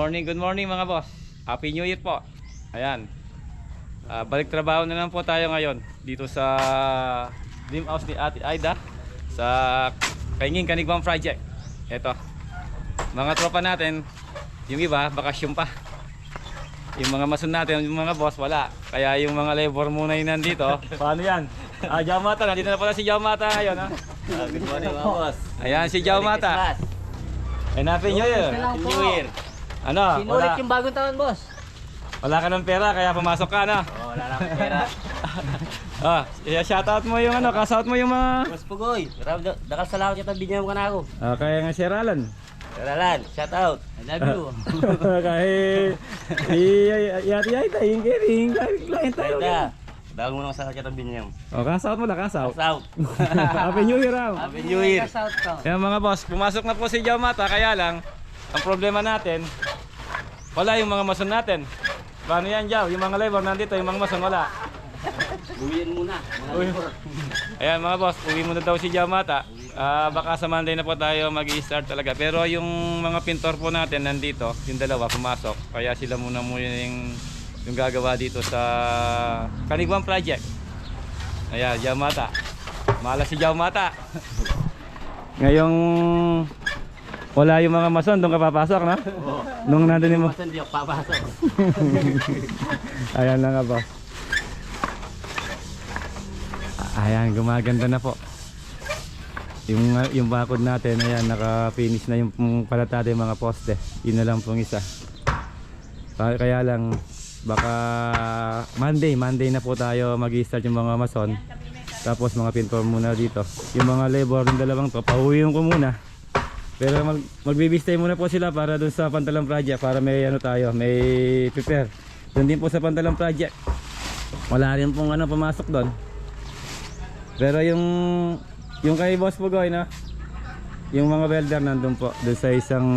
morning, good morning mga boss. Happy New Year po. Ayan. Ah, balik trabaho na naman po tayo ngayon dito sa dream house ni Ate Aida sa Kaingin Kanigwang Project. Ito. Mga tropa natin, yung iba, bakasyon pa. Yung mga masun natin, yung mga boss, wala. Kaya yung mga labor muna yung nandito. Paano yan? Ah, Jaumata, nandito na pala si Jaumata ngayon. Ha? Ah, good morning mga boss. Ayan si Jaumata. And Happy New Year. Happy New Year. Ano? Sinulit Wala, yung bagong taon, boss. wala ka ng pera kaya pumasok ka na. Oh, wala na akong pera. Ah, yeah, shoutout mo yung ano, kasout mo yung mga... boss Pugoy, ram- dakal salamat kita binyaw ka na ako. Ah, kaya nga si Ralan. Karalan, shout out. I love you. kaya... Yati yati, yung kiring, client tayo. Aida, bago mo naman sa kita binyaw. Oh, kasout mo na, kasout. Shout out. Happy New Year, Ram. Happy New Year. Kaya mga boss, pumasok na po si Jaumata, kaya lang, ang problema natin, wala yung mga mason natin. Paano yan, Jaw? Yung mga labor nandito, yung mga mason wala. Uwiin muna. Uy. Ayan mga boss, uwi muna daw si Jamata. Ah, baka sa Monday na po tayo mag-start talaga. Pero yung mga pintor po natin nandito, yung dalawa pumasok. Kaya sila muna muna yung, yung gagawa dito sa Kanigwang Project. Ayan, Jamata. Malas si Jamata. Ngayong wala yung mga mason, doon ka papasok, na? Oo. Nung nandun yung... Basta hindi ako papasok. Ayan na nga boss. Ayan, gumaganda na po. Yung yung bakod natin, ayan, naka-finish na yung palatado yung mga poste. Yun na lang pong isa. Kaya lang, baka Monday, Monday na po tayo mag-start yung mga mason. Tapos mga pintor muna dito. Yung mga labor, yung dalawang to, pauwiin ko muna. Pero mag magbibistay muna po sila para dun sa Pantalang Project para may ano tayo, may prepare. Doon din po sa Pantalang Project. Wala rin pong ano pumasok doon. Pero yung yung kay Boss Pugoy na yung mga welder nandun po doon sa isang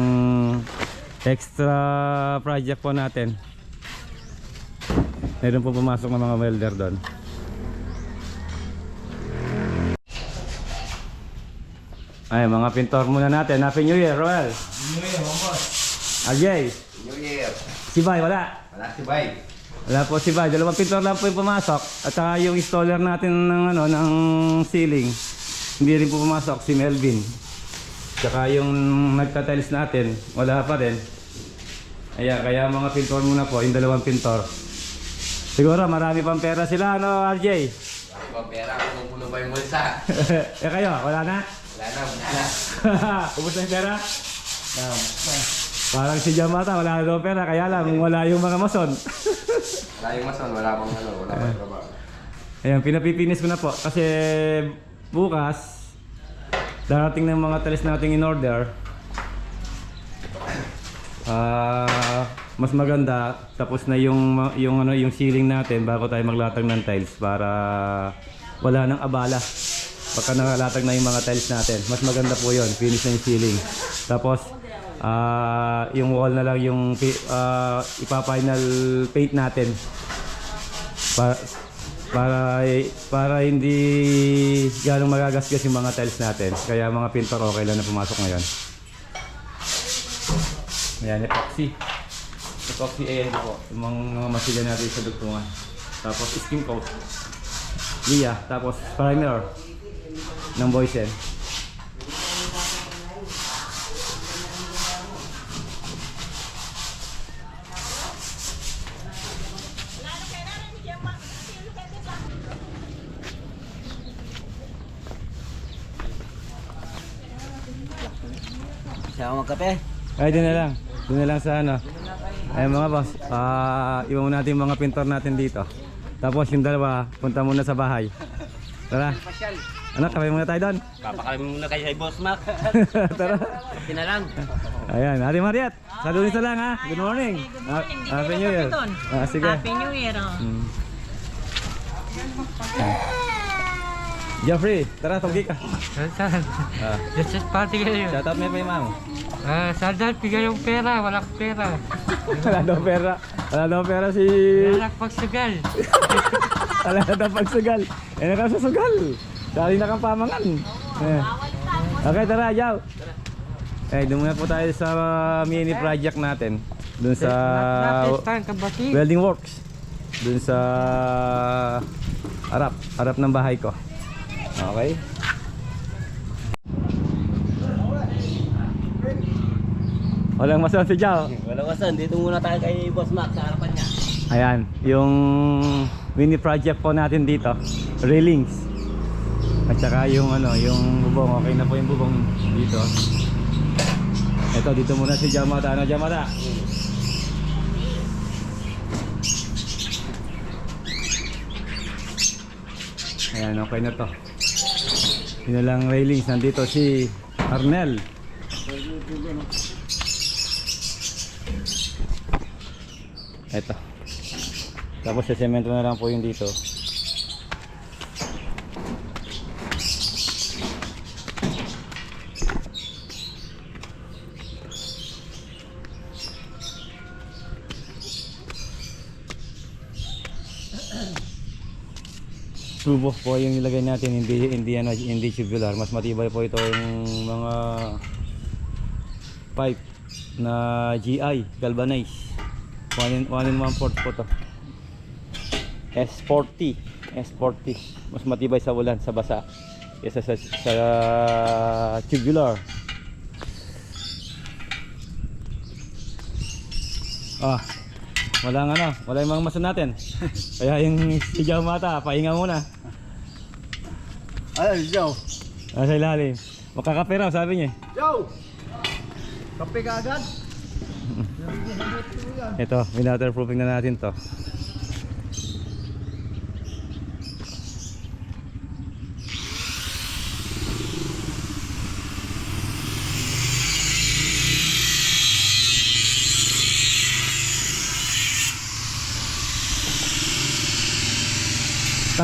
extra project po natin. Meron po pumasok ng mga welder doon. Ay, mga pintor muna natin. Happy New Year, Roel. New Year, mga boss. RJ. New Year. Si Bay, wala. Wala si Bay. Wala po si Bay. Dalawang pintor lang po yung pumasok. At saka yung installer natin ng, ano, ng ceiling. Hindi rin po pumasok si Melvin. Tsaka yung nagtatiles natin, wala pa rin. Ayan, kaya mga pintor muna po, yung dalawang pintor. Siguro marami pang pera sila, ano RJ? Bakit ba pera? Kumukulo ba yung bulsa? eh kayo, wala na? Wala na, wala na. Ubus na yung pera? Parang si Jamata, wala na daw pera, kaya lang wala yung mga mason. Wala yung mason, wala pang ano, wala pang trabaho. Ayan, pinapipinis ko na po kasi bukas darating ng mga tiles nating in order. Ah, mas maganda tapos na yung yung ano yung ceiling natin bago tayo maglatag ng tiles para wala nang abala. Pagka nakalatag na yung mga tiles natin, mas maganda po 'yon, finish na yung ceiling. Tapos ah yung wall na lang yung ah, ipa-final paint natin para para para hindi ganong magagasgas yung mga tiles natin. Kaya mga pintor okay lang na pumasok ngayon. Ayan, epoxy. Epoxy ayan po. Yung mga, mga masilya natin sa dugtungan. Tapos skin coat. Lia. Tapos primer ng Boysen. Ako magkape. Ay, doon na lang. Doon na lang sa ano. Ay mga boss, ah iwan muna natin yung mga pintor natin dito. Tapos yung dalawa, punta muna sa bahay. Tara. Ano, kaway muna tayo doon. Papakalim muna kayo kay Boss Mac. Tara. Tina lang. Ayan, Ate Mariat. Saludos na lang ha. Good morning. Ah, Happy New Year. Ah, sige. Happy New Year. Oh. Mm. Jeffrey, tara, tawagi ka. Saan? Ah, Just just party kayo. shout out pa yung mama. Ah, saan dyan? Bigay yung pera. Wala akong pera. Wala daw pera. Wala daw pera si... Wala akong pagsugal. Wala daw pagsugal. Eh, nakasusugal. Dali na kang pamangan. Eh. Okay, tara, yaw. Eh, doon muna po tayo sa mini project natin. Dun sa welding works. Dun sa harap, harap ng bahay ko. Okay? Walang masan si Jao. Walang wasan. Dito muna tayo kay Boss Mac sa harapan niya. Ayan, yung mini project po natin dito, railings. At saka yung ano, yung bubong, okay na po yung bubong dito. Ito, dito muna si Jamata. Ano, Jamata? Ayan, okay na to. Yun na railings. Nandito si Arnel. Ito. Tapos sa semento na lang po yung dito. Tubo po yung nilagay natin, hindi hindi ano, hindi tubular. Mas matibay po ito yung mga pipe na GI, galvanized. 1 in 1 in 1 port po to. S40, S40. Mas matibay sa ulan, sa basa. Kesa sa, sa tubular. Ah, walang ano, wala yung mga mason natin. Kaya yung si Jao Mata, pahinga muna. Ay, Joe! Nasa ilalim. Makakape raw, sabi niya. Joe! Kape ka agad? Ito, waterproofing na natin to.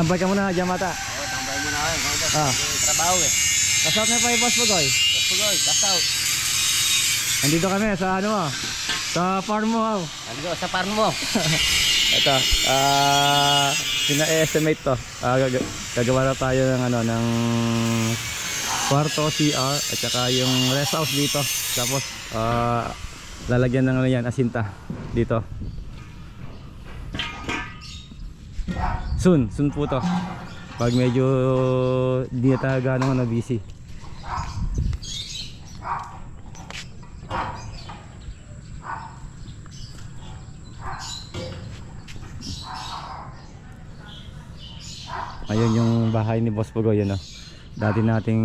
Tambay ka muna, Jamata. Oo, tambay muna ako. Boss. Ah. Trabaho eh. Kasot na pa yung boss mo, Goy. Boss Pugoy, cast out. Nandito kami sa ano mo, sa farm mo. oh. Ano sa farm mo? Ito, ah, pina-estimate to. Ah, gag- gagawa na tayo ng ano, ng kwarto, CR, at saka yung rest house dito. Tapos, ah, lalagyan ng ano yan, asinta dito. Soon, soon po to. Pag medyo di na gano'n na busy. Ayun yung bahay ni Boss Pugoy, yun oh. Dati nating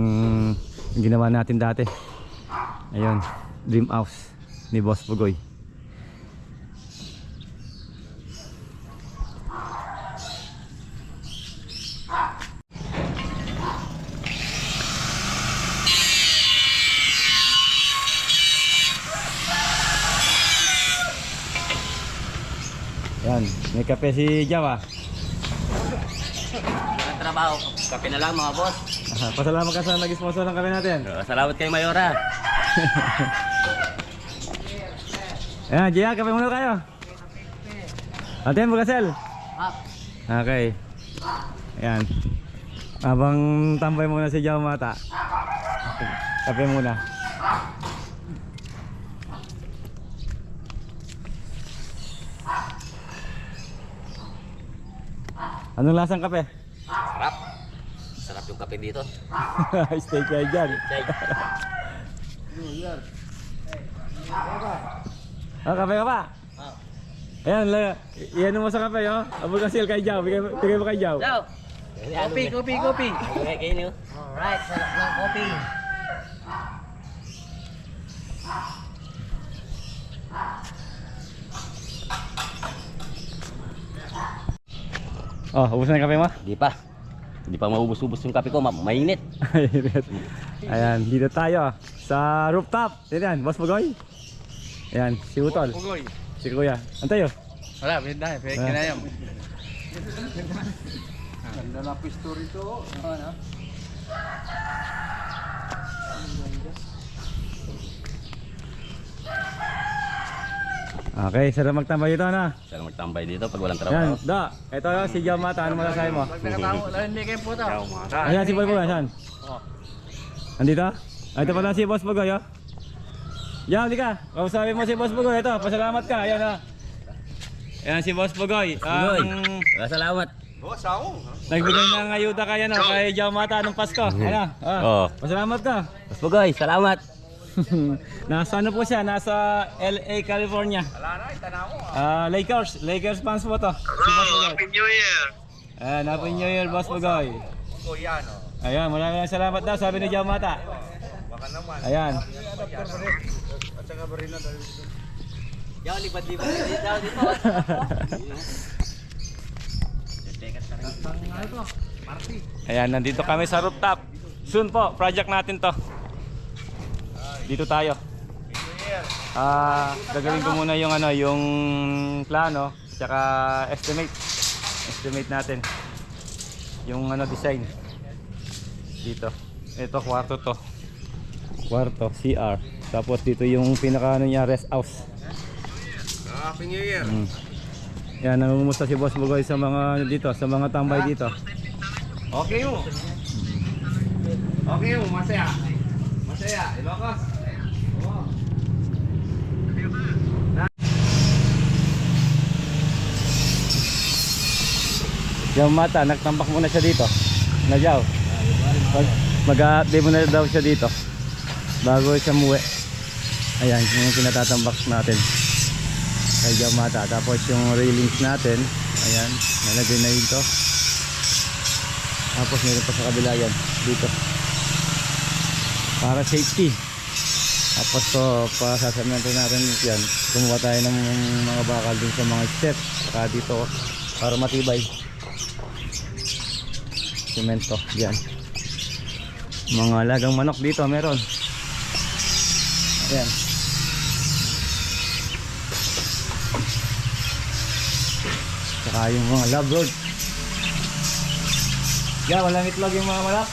ginawa natin dati. Ayun, dream house ni Boss Pugoy. Yan, may kape si Jawa. Trabaho. Kape na lang mga boss. Ah, Pasalamat ka sa nag-sponsor ng kape natin. Uh, salamat kay Mayora. Ayan, Gia, kape muna kayo. Atin, Bugasel. Okay. Ayan. Habang tambay muna si Jao Mata. Kape muna. Anong lasang kape? Sarap. Sarap yung kape dito. Stay kayo dyan. Chay. Ah, kape ka pa? Ah. Ayan, la, iyan mo sa kape, oh. Abog ka kay Jao. Bigay, bigay mo kay Jao. Ciao. Kopi, kopi, kopi. Okay, kayo niyo. Alright, sarap ng kopi. Oh, ubos na yung kape mo? Di pa. Hindi pa maubos-ubos yung kape ko, ma- mainit. Ayan, dito tayo sa rooftop. Yan, Boss Pugoy. Ayan, si Utol. Pugoy. Si Kuya. Antayo. Wala, pindah. Pwede Ah. na yan. Ganda na pisto rito. Ano? Okay, sarap magtambay dito na. Sana magtambay dito pag walang Yan, trabaho. da. Ito yun, si Jamata. Ano masasabi mo? Nakatawa, lalo hindi kayo puto. Ayan, si Boy Pugoy. Saan? Oh. Andito? Ah, ito pala si Boss Pugoy, oh. Yan, di ka. Kausapin mo si Boss Bugoy. Ito, pasalamat ka. Ayan ha. Ayan si Boss Bugoy. Uy, Ang salamat. nagbigay ng ayuda kay, ano, kay Jamata nung Pasko. Ano? Ah, Oo. Pasalamat ka. Mas Bugoy, salamat. nasa ano po siya? Nasa LA, California. Wala na, itanaw mo. Ah, Lakers. Lakers fans po to. Si Boss Bugoy. Happy New Year. Ayan, Happy New Year, Boss Bugoy. Ayan, maraming salamat daw, sabi ni Jamata. Baka naman. Ayan. Yaw, libat-libat dito. dito. Ayan, nandito kami sa rooftop. Soon po, project natin to. Dito tayo. Ah, gagawin ko muna yung ano, yung plano, tsaka estimate. Estimate natin. Yung ano design. Dito. Ito kwarto to. Kwarto, CR. Tapos dito yung pinaka ano niya, rest house. Happy New Year. Mm. Yan, nangungumusta si Boss Bugoy sa mga ano dito, sa mga tambay dito. Okay mo. Okay mo, masaya. Masaya, Ilocos. Oo. Yung mata, nagtambak muna siya dito. Nagyaw. Mag, mag-a-update muna daw siya dito. Bago siya muwi. Ayan, yung pinatatambak natin. Kay Mata. Tapos yung railings natin. Ayan, nalagay na yun to. Tapos meron pa sa kabila yan. Dito. Para safety. Tapos to, pasasamin natin yan. Kumuha tayo ng mga bakal dun sa mga steps. Saka dito, para matibay semento yan. Mga lagang manok dito meron. Ayan. Saka yung mga love road yan walang itlog yung mga manok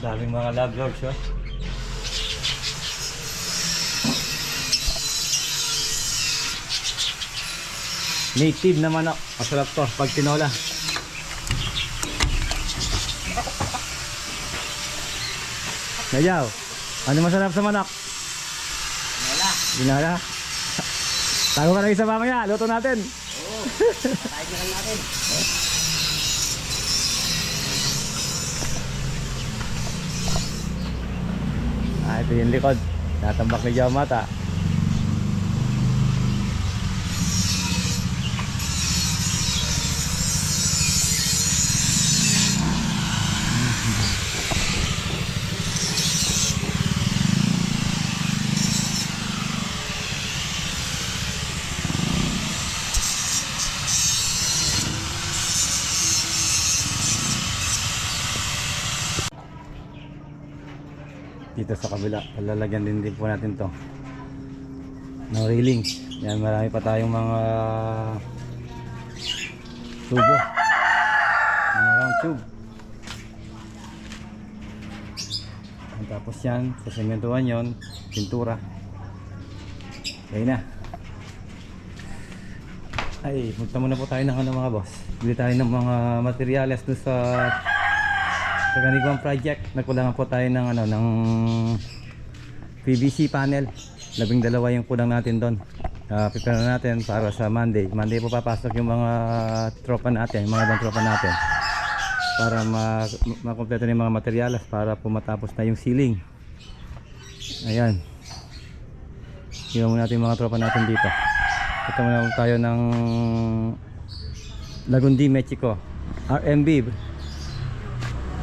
daming mga love roads Native na manok. Masarap to pag tinola. Nayaw, ano masarap sa manok? Binola. Binola? Tago ka lang isa mamaya, luto natin. Ah, ito yung likod. Natambak ni Jamata. Dito sa kabila. Palalagyan din din po natin to. Ng railing. Yan marami pa tayong mga tubo. Mga round tube. At tapos yan. Sasementuhan yon pintura. Okay na. Ay punta muna po tayo ng ano mga boss. Bili tayo ng mga materyales dun sa sa ganitong project, nagkulangan po tayo ng ano ng PVC panel. Labing dalawa yung kulang natin doon. Uh, prepare na natin para sa Monday. Monday po papasok yung mga tropa natin, mga ibang tropa natin. Para ma makompleto na yung mga materyales para po matapos na yung ceiling. Ayan. Iwan muna natin yung mga tropa natin dito. Ito muna tayo ng Lagundi, Mexico. RMB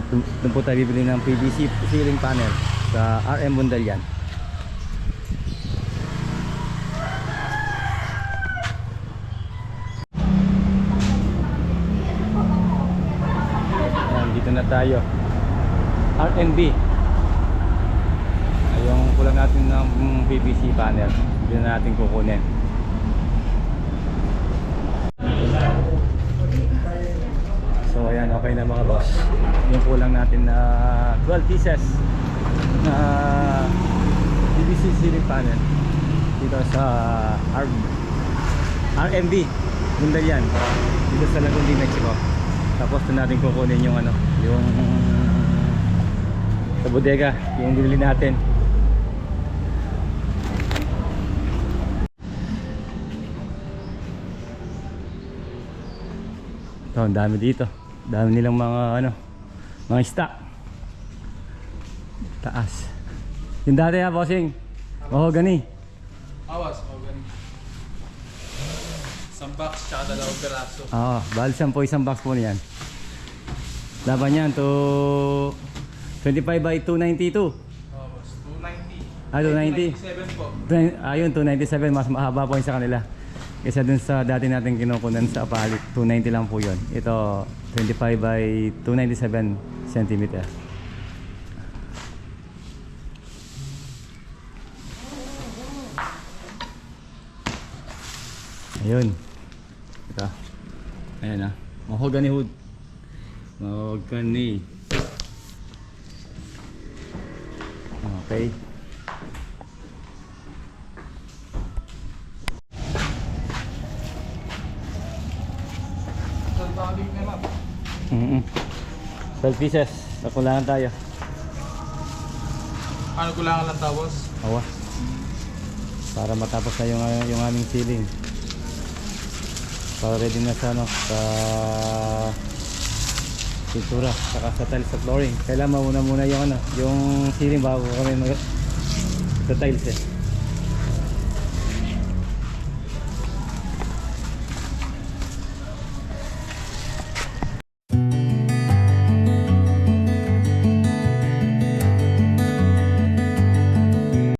Dun po tayo bibili ng PVC ceiling panel sa RM Bundalian. Dito na tayo. Ay, yung kulang natin ng PVC panel. Dito na natin kukunin. So ayan, okay na mga boss. Yung kulang natin na 12 pieces na PVC ceiling panel dito sa R RMB dito sa Lagundi, Mexico. Tapos doon natin kukunin yung ano, yung sa bodega yung binili natin ito ang dami dito dami nilang mga ano mga stock taas yung dati ha bossing mahogany Awas, o ganun. Isang box, tsaka dalawang peraso. Oo, bali siyang po isang box po niyan. Laban yan to 25 by 292. Awas, 290. Ah, 290. 97 po. Ayun, 297. Mas mahaba po yung sa kanila. Kaysa dun sa dati natin kinukunan sa palit, 290 lang po yun. Ito, 25 by 297 centimeter. Ayun. Ito. Ayan ah. Mahogany wood. Mahogany. Okay. Salbabig na lang. Mm-mm. 12 pieces. Nakulangan tayo. Ano kulangan lang tapos? Awa. Para matapos na yung, yung aming ceiling. Para ready na sa ano, sa pintura, saka sa tiles sa flooring. Kailangan mauna muna yung ano, yung ceiling bago kami mag sa tiles eh.